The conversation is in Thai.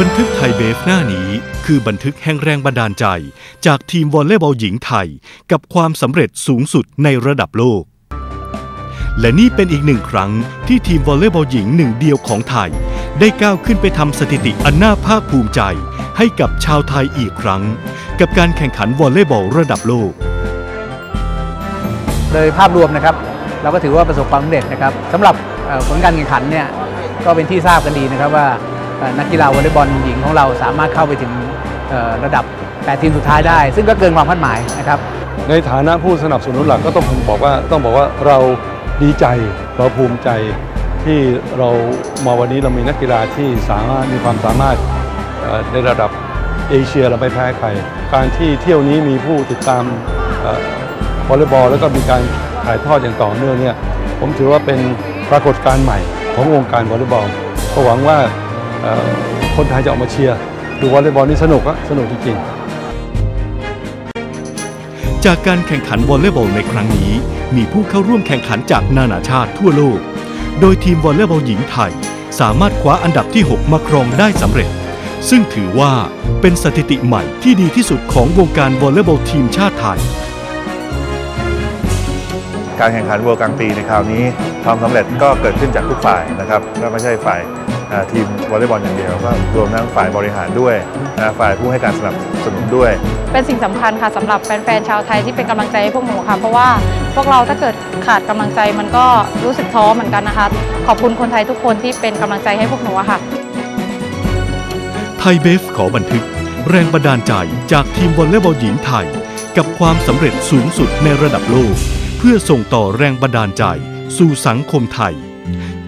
บันทึกไทยเบฟหน้านี้คือบันทึกแห่งแรงบันดาลใจ จากทีมวอลเลย์บอลหญิงไทย กับความสำเร็จสูงสุดในระดับโลก และนี่เป็นอีกหนึ่งครั้งที่ทีมวอลเลย์บอลหญิงหนึ่งเดียวของไทย ได้ก้าวขึ้นไปทำสถิติอันน่าภาคภูมิใจ ให้กับชาวไทยอีกครั้ง กับการแข่งขันวอลเลย์บอลระดับโลก โดยภาพรวมนะครับ เราก็ถือว่าประสบความสำเร็จนะครับสำหรับผลการแข่งขันเนี่ยก็เป็นที่ทราบกันดีนะครับว่า นักกีฬาวอลเลย์บอลหญิงของเราสามารถเข้าไปถึงระดับ 8 ทีมสุดท้ายได้ ซึ่งก็เกินความคาดหมายนะครับ ในฐานะผู้สนับสนุนหลักก็ต้องบอกว่าต้องบอกว่าเราดีใจเราภูมิใจที่เรามาวันนี้เรามีนักกีฬาที่สามารถมีความสามารถในระดับเอเชียเราไม่แพ้ใคร การที่เที่ยวนี้มีผู้ติดตามวอลเลย์บอลแล้วก็มีการถ่ายทอดอย่างต่อเนื่องเนี่ยผมถือว่าเป็นปรากฏการณ์ใหม่ของวงการวอลเลย์บอลก็หวังว่า คนไทยจะออกมาเชียร์ดูวอลเลย์บอลนี่สนุกอะสนุกจริงๆ จากการแข่งขันวอลเลย์บอลในครั้งนี้ มีผู้เข้าร่วมแข่งขันจากนานาชาติทั่วโลก โดยทีมวอลเลย์บอลหญิงไทย สามารถคว้าอันดับที่ 6 มาครองได้สำเร็จ ซึ่งถือว่าเป็นสถิติใหม่ที่ดีที่สุดของวงการวอลเลย์บอลทีมชาติไทยการแข่งขันเวิลด์กลางปีในคราวนี้ความสำเร็จก็เกิดขึ้นจากทุกฝ่ายนะครับก็ไม่ใช่ฝ่ายอ่า ทีมวอลเลย์บอลอย่างเดียวก็รวมทั้งฝ่ายบริหารด้วยนะฝ่ายผู้ให้การสนับสนุนด้วย เป็นสิ่งสำคัญค่ะสำหรับแฟนๆชาวไทยที่เป็นกำลังใจให้พวกหนูค่ะ เพราะว่าพวกเราถ้าเกิดขาดกำลังใจมันก็รู้สึกท้อเหมือนกันนะคะ ขอบคุณคนไทยทุกคนที่เป็นกำลังใจให้พวกหนูอะค่ะไทยเบฟขอบันทึก แรงบันดาลใจจากทีมวอลเลย์บอลหญิงไทย กับความสำเร็จสูงสุดในระดับโลก เพื่อส่งต่อแรงบันดาลใจสู่สังคมไทย